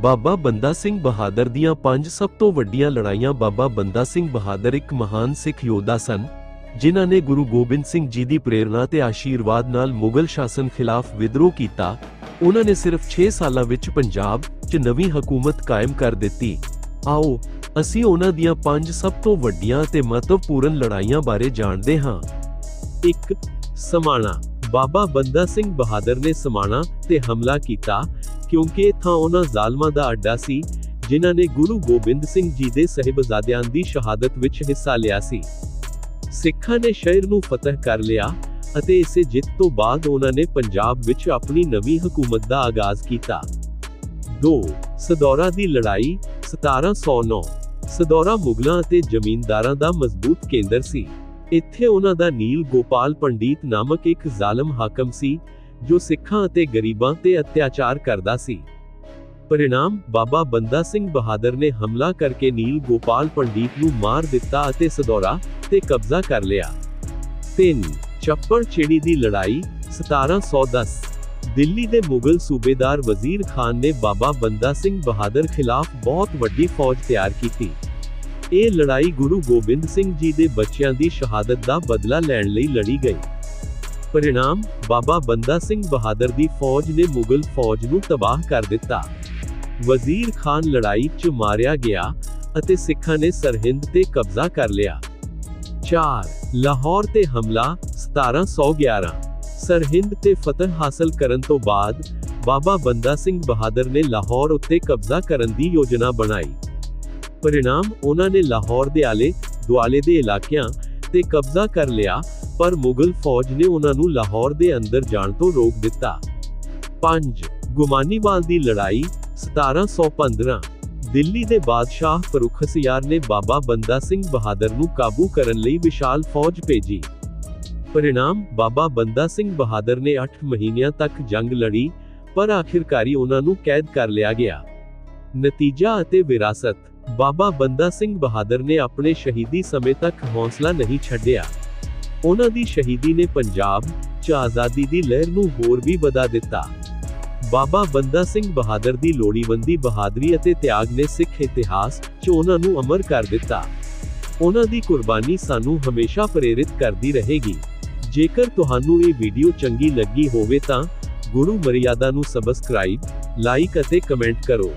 ਬਾਬਾ ਬੰਦਾ ਸਿੰਘ ਬਹਾਦਰ ਦੀਆਂ ਪੰਜ ਸਭ ਤੋਂ ਵੱਡੀਆਂ ਲੜਾਈਆਂ ਬਾਬਾ ਬੰਦਾ ਸਿੰਘ ਬਹਾਦਰ ਇੱਕ ਮਹਾਨ ਸਿੱਖ ਯੋਧਾ ਸਨ, ਜਿਨ੍ਹਾਂ ਨੇ ਗੁਰੂ ਗੋਬਿੰਦ ਸਿੰਘ ਜੀ ਦੀ ਪ੍ਰੇਰਣਾ ਤੇ ਆਸ਼ੀਰਵਾਦ ਨਾਲ ਮੁਗਲ ਸ਼ਾਸਨ ਖਿਲਾਫ ਵਿਦਰੋਹ ਕੀਤਾ। ਉਹਨਾਂ ਨੇ ਸਿਰਫ 6 ਸਾਲਾਂ ਵਿੱਚ ਪੰਜਾਬ 'ਚ ਨਵੀਂ ਹਕੂਮਤ ਕਾਇਮ ਕਰ ਦਿੱਤੀ। ਆਓ, ਅਸੀਂ ਉਹਨਾਂ ਦੀਆਂ ਪੰਜ ਸਭ ਤੋਂ ਵੱਡੀਆਂ ਤੇ ਮਹੱਤਵਪੂਰਨ ਲੜਾਈਆਂ ਬਾਰੇ ਜਾਣਦੇ ਹਾਂ। 1 ਸਮਾਣਾ ਬਾਬਾ ਬੰਦਾ ਸਿੰਘ ਬਹਾਦਰ ਨੇ ਸਮਾਣਾ ਤੇ ਹਮਲਾ ਕੀਤਾ, ਕਿਉਂਕਿ ਇਹ ਥਾਂ ਉਹਨਾਂ ਜ਼ਾਲਮਾਂ ਦਾ ਅੱਡਾ ਸੀ, ਜਿਨ੍ਹਾਂ ਨੇ ਗੁਰੂ ਗੋਬਿੰਦ ਸਿੰਘ ਜੀ ਦੇ ਸਹਿਬਜ਼ਾਦਿਆਂ ਦੀ ਸ਼ਹਾਦਤ ਵਿੱਚ ਹਿੱਸਾ ਲਿਆ ਸੀ। ਸਿੱਖਾਂ ਨੇ ਸ਼ਹਿਰ ਨੂੰ ਫਤਹ ਕਰ ਲਿਆ ਅਤੇ ਇਸੇ ਜਿੱਤ ਤੋਂ ਬਾਅਦ ਉਹਨਾਂ ਨੇ ਪੰਜਾਬ ਵਿੱਚ ਆਪਣੀ ਨਵੀਂ ਹਕੂਮਤ ਦਾ ਆਗਾਜ਼ ਕੀਤਾ। 2 ਸਦੌਰਾ ਦੀ ਲੜਾਈ 1709 ਸਦੌਰਾ ਮੁਗਲਾਂ ਅਤੇ ਜ਼ਮੀਂਦਾਰਾਂ ਦਾ ਮਜ਼ਬੂਤ ਕੇਂਦਰ ਸੀ। ਇੱਥੇ ਉਹਨਾਂ ਦਾ ਨੀਲ ਗੋਪਾਲ ਪੰਡੀਤ ਨਾਮਕ ਇੱਕ ਜ਼ਾਲਮ ਹਾਕਮ ਸੀ, ਜੋ ਸਿੱਖਾਂ ਅਤੇ ਗਰੀਬਾਂ ਤੇ ਅਤਿਆਚਾਰ ਕਰਦਾ ਸੀ। ਪਰਿਣਾਮ ਬਾਬਾ ਬੰਦਾ ਸਿੰਘ ਬਹਾਦਰ ਨੇ ਹਮਲਾ ਕਰਕੇ ਨੀਲ ਗੋਪਾਲ ਪੰਡੀਤ ਨੂੰ ਮਾਰ ਦਿੱਤਾ ਅਤੇ ਸਦੌਰਾ ਤੇ ਕਬਜ਼ਾ ਕਰ ਲਿਆ। 3 ਚੱਪੜ ਚਿੜੀ ਦੀ ਲੜਾਈ 1710 ਦਿੱਲੀ ਦੇ ਮੁਗਲ ਸੂਬੇਦਾਰ ਵਜ਼ੀਰ ਖਾਨ ਨੇ ਬਾਬਾ ਬੰਦਾ ਸਿੰਘ ਬਹਾਦਰ ਖਿਲਾਫ ਬਹੁਤ ਵੱਡੀ ਫੌਜ ਤਿਆਰ ਕੀਤੀ। ਇਹ ਲੜਾਈ ਗੁਰੂ ਗੋਬਿੰਦ ਸਿੰਘ ਜੀ ਦੇ ਬੱਚਿਆਂ ਦੀ ਸ਼ਹਾਦਤ ਦਾ ਬਦਲਾ ਲੈਣ ਲਈ ਲੜੀ ਗਈ। ਪਰਿਣਾਮ, ਬਾਬਾ ਬੰਦਾ ਸਿੰਘ ਬਹਾਦਰ ਦੀ ਫੌਜ ਨੇ ਮੁਗਲ ਫੌਜ ਨੂੰ ਤਬਾਹ ਕਰ ਦਿੱਤਾ। ਵਜ਼ੀਰ ਖਾਨ ਲੜਾਈ 'ਚ ਮਾਰਿਆ ਗਿਆ ਅਤੇ ਸਿੱਖਾਂ ਨੇ ਸਰਹਿੰਦ ਤੇ ਕਬਜ਼ਾ ਕਰ ਲਿਆ। 4 ਲਾਹੌਰ ਤੇ ਹਮਲਾ 1711 ਸਰਹਿੰਦ ਤੇ ਫਤਹ ਹਾਸਲ ਕਰਨ ਤੋਂ ਬਾਅਦ, ਬਾਬਾ ਬੰਦਾ ਸਿੰਘ ਬਹਾਦਰ ਨੇ ਲਾਹੌਰ ਉੱਤੇ ਕਬਜ਼ਾ ਕਰਨ ਦੀ ਯੋਜਨਾ ਬਣਾਈ। ਪਰਿਣਾਮ ਉਹਨਾਂ ਨੇ ਲਾਹੌਰ ਦੇ ਆਲੇ ਦੁਆਲੇ ਦੇ ਇਲਾਕਿਆਂ ਤੇ ਕਬਜ਼ਾ ਕਰ ਲਿਆ, ਪਰ ਮੁਗਲ ਫੌਜ ਨੇ ਉਹਨਾਂ ਨੂੰ ਲਾਹੌਰ ਦੇ ਅੰਦਰ ਜਾਣ ਤੋਂ ਰੋਕ ਦਿੱਤਾ। 5 ਗੁਮਾਨੀਵਾਲ ਦੀ ਲੜਾਈ 1715 ਦਿੱਲੀ ਦੇ ਬਾਦਸ਼ਾਹ ਫਰੁਖਸਿਆਰ ਨੇ ਬਾਬਾ ਬੰਦਾ ਸਿੰਘ ਬਹਾਦਰ ਨੂੰ ਕਾਬੂ ਕਰਨ ਲਈ ਵਿਸ਼ਾਲ ਫੌਜ ਭੇਜੀ। ਪਰਿਣਾਮ, ਬਾਬਾ ਬੰਦਾ ਸਿੰਘ ਬਹਾਦਰ ਨੇ 8 ਮਹੀਨਿਆਂ ਤੱਕ ਜੰਗ ਲੜੀ, ਪਰ ਆਖਿਰਕਾਰੀ ਉਹਨਾਂ ਨੂੰ ਕੈਦ ਕਰ ਲਿਆ ਗਿਆ। ਨਤੀਜਾ ਅਤੇ ਵਿਰਾਸਤ। ਬਾਬਾ ਬੰਦਾ ਸਿੰਘ ਬਹਾਦਰ ਨੇ ਆਪਣੇ ਸ਼ਹੀਦੀ ਸਮੇਂ ਤੱਕ ਹੌਸਲਾ ਨਹੀਂ ਛੱਡਿਆ। ਉਹਨਾਂ ਦੀ ਸ਼ਹੀਦੀ ਨੇ ਪੰਜਾਬ, 'ਚ ਆਜ਼ਾਦੀ ਦੀ ਲਹਿਰ ਨੂੰ ਹੋਰ ਵੀ ਵਧਾ ਦਿੱਤਾ। ਬਾਬਾ ਬੰਦਾ ਸਿੰਘ ਬਹਾਦਰ ਦੀ ਲੋੜੀਵੰਦੀ ਬਹਾਦਰੀ ਅਤੇ ਤਿਆਗ ਨੇ ਸਿੱਖ ਇਤਿਹਾਸ, 'ਚ ਉਹਨਾਂ ਨੂੰ ਅਮਰ ਕਰ ਦਿੱਤਾ। ਉਹਨਾਂ ਦੀ ਕੁਰਬਾਨੀ ਸਾਨੂੰ ਹਮੇਸ਼ਾ ਪ੍ਰੇਰਿਤ ਕਰਦੀ ਰਹੇਗੀ। ਜੇਕਰ ਤੁਹਾਨੂੰ ਇਹ ਵੀਡੀਓ ਚੰਗੀ ਲੱਗੀ ਹੋਵੇ ਤਾਂ ਗੁਰੂ ਮਰਿਆਦਾ ਨੂੰ ਸਬਸਕ੍ਰਾਈਬ ਲਾਈਕ ਅਤੇ ਕਮੈਂਟ ਕਰੋ।